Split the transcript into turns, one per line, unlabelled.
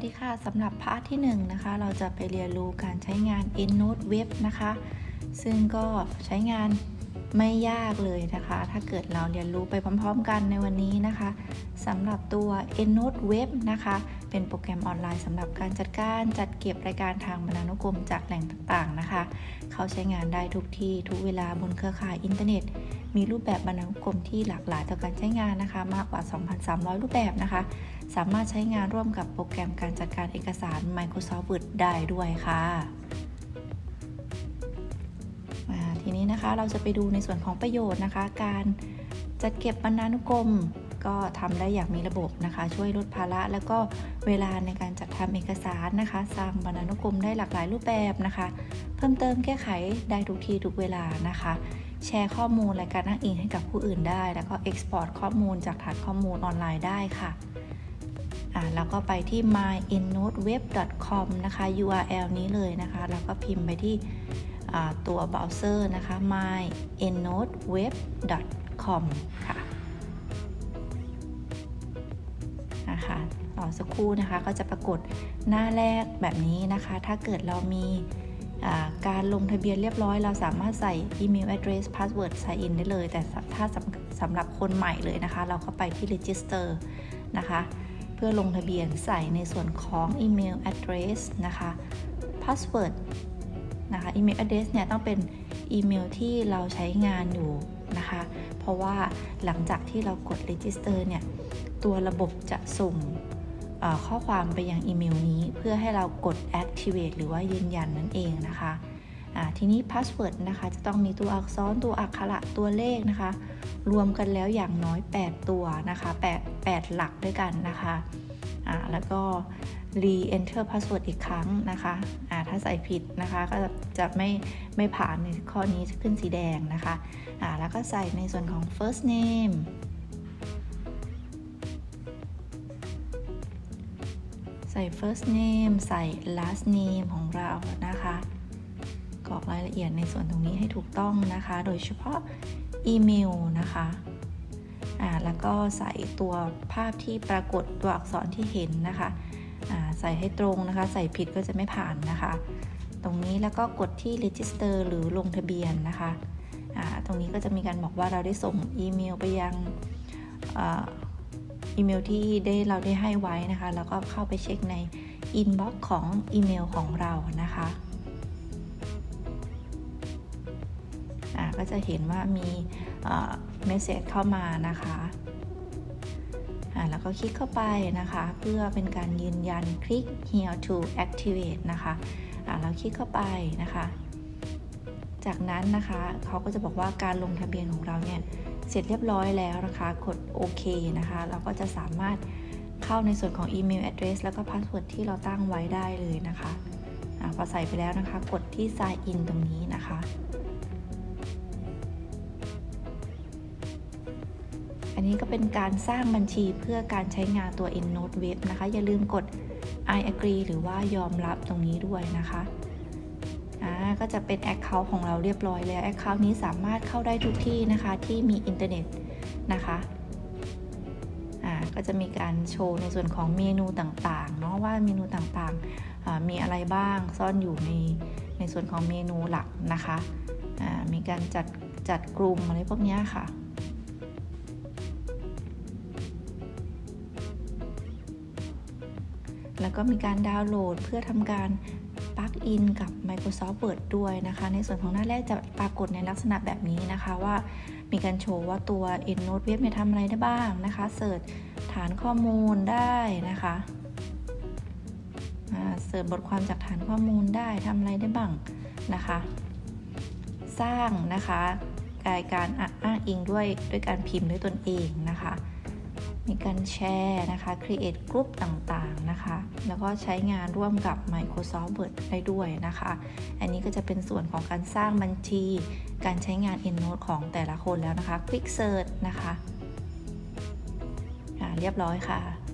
วัสดีค่ะสำหรับพาร์ทที่1นงนะคะเราจะไปเรียนรู้การใช้งาน EndNote Web นะคะ ซึ่งก็ใช้งานไม่ยากเลยนะคะ ถ้าเกิดเราเรียนรู้ไปพร้อมๆ กันในวันนี้นะคะสำหรับตัว EndNote Web นะคะ เป็นโปรแกรมออนไลน์สำหรับการจัดการจัดเก็บรายการทางบรรณานุกรมจากแหล่งต่างๆนะคะ เขาใช้งานได้ทุกที่ทุกเวลาบนเครือข่ายอินเทอร์เน็ต มีรูปแบบบรรณานุกรมที่หลากหลายต่อการใช้งานนะคะ มากกว่า 2,300 รูปแบบนะคะ สามารถใช้งานร่วมกับโปรแกรมการจัดการเอกสาร Microsoft Word ได้ด้วยค่ะอ่าทีนี้นะคะเราจะไปดูในส่วนของประโยชน์นะคะ การจัดเก็บบรรณานุกรมก็ทำได้อย่างมีระบบนะคะ ช่วยลดภาระแล้วก็เวลาในการจัดทำเอกสารนะคะ สร้างบรรณานุกรมได้หลากหลายรูปแบบนะคะ เพิ่มเติมแก้ไขได้ทุกทีทุกเวลานะคะ แชร์ข้อมูลและการอ้างอิงให้กับผู้อื่นได้ แล้วก็ Export ข้อมูลจากฐานข้อมูลออนไลน์ได้ค่ะอ่าแล้วก็ไปที่ myennoteweb.com นะคะ URL นี้เลยนะคะ แล้วก็พิมพ์ไปที่ตัวเบราว์เซอร์นะคะ myennoteweb.com ค่ะนะคะต่อสักครู่นะคะก็จะปรากฏหน้าแรกแบบนี้นะคะ ถ้าเกิดเรามี การลงทะเบียนเรียบร้อย เราสามารถใส่อีเมล address password sign in ได้เลย แต่ถ้าสำหรับคนใหม่เลยนะคะ เราก็ไปที่ register นะคะ เพื่อลงทะเบียนใส่ในส่วนของอีเมล address นะคะ password นะคะอีเมล address เนี่ยต้องเป็นอีเมลที่เราใช้งานอยู่นะคะ เพราะว่าหลังจากที่เรากด register เนี่ย ตัวระบบจะส่ง ข้อความไปยังอีเมลนี้เพื่อให้เรากด activate หรือว่ายืนยันนั่นเองนะคะทีนี้ password นะคะ จะต้องมีตัวอักษรตัวอักขระตัวเลขนะคะ รวมกันแล้วอย่างน้อย 8 ตัวนะคะ8 8หลักด้วยกันนะคะอ่าแล้วก็ re-enter password อีกครั้งนะคะอ่าถ้าใส่ผิดนะคะก็จะไม่ไม่ผ่านในข้อนี้จะขึ้นสีแดงนะคะอ่าแล้วก็ใส่ในส่วนของ first name ส่ first name ใส่ last name ของเรานะคะ กรอกรายละเอียดในส่วนตรงนี้ให้ถูกต้องนะคะ โดยเฉพาะอีเมลนะคะอ่าแล้วก็ใส่ตัวภาพที่ปรากฏตัวอักษรที่เห็นนะคะอ่าใส่ให้ตรงนะคะ ใส่ผิดก็จะไม่ผ่านนะคะ ตรงนี้แล้วก็กดที่ register หรือลงทะเบียนนะคะอ่าตรงนี้ก็จะมีการบอกว่าเราได้ส่งอีเมลไปยัง อีเมลที่ได้เราได้ให้ไว้นะคะ แล้วก็เข้าไปเช็คในอินบ็อกซ์ของอีเมลของเรานะคะก็จะเห็นว่ามีเมสเซจเข้ามานะคะแล้วก็คลิกเข้าไปนะคะ เพื่อเป็นการยืนยันคลิก here to activate นะคะอ่าแล้วคลิกเข้าไปนะคะ จากนั้นนะคะเขาก็จะบอกว่าการลงทะเบียนของเราเนี่ย เสร็จเรียบร้อยแล้วนะคะ กดโอเคนะคะ เราก็จะสามารถเข้าในส่วนของอีเมล address แล้วก็พาสเวิร์ดที่เราตั้งไว้ได้เลยนะคะอะพอใส่ไปแล้วนะคะ กดที่ sign in ตรงนี้นะคะอันนี้ก็เป็นการสร้างบัญชีเพื่อการใช้งานตัว EndNote Web นะคะ อย่าลืมกด I agree หรือว่ายอมรับตรงนี้ด้วยนะคะ อ่าก็จะเป็น Account ของเราเรียบร้อยแล้ว Account นี้สามารถเข้าได้ทุกที่นะคะที่มีอินเทอร์เน็ตนะคะอ่าก็จะมีการโชว์ในส่วนของเมนูต่างๆเนาะว่าเมนูต่างๆมีอะไรบ้างซ่อนอยู่ในในส่วนของเมนูหลักนะคะอ่ามีการจัดจัดกลุ่มอะไรพวกนี้ค่ะแล้วก็มีการดาวน์โหลดเพื่อทำการ อินกับ Microsoft Word ด้วยนะคะ ในส่วนของหน้าแรกจะปรากฏในลักษณะแบบนี้นะคะว่ามีการโชว์ว่าตัว EndNote Web เนี่ยทำอะไรได้บ้างนะคะเสิร์ชฐานข้อมูลได้นะคะเสิร์ชบทความจากฐานข้อมูลได้ทำอะไรได้บ้างนะคะ สร้างนะคะกายการอ้างอิงด้วยด้วยการพิมพ์ด้วยตนเองนะคะ มีการแชร์นะคะ create group ต่างๆนะคะ แล้วก็ใช้งานร่วมกับ Microsoft Word ได้ด้วยนะคะ อันนี้ก็จะเป็นส่วนของการสร้างบัญชี การใช้งาน EndNote ของแต่ละคนแล้วนะคะ Quick Search นะคะ เรียบร้อยค่ะ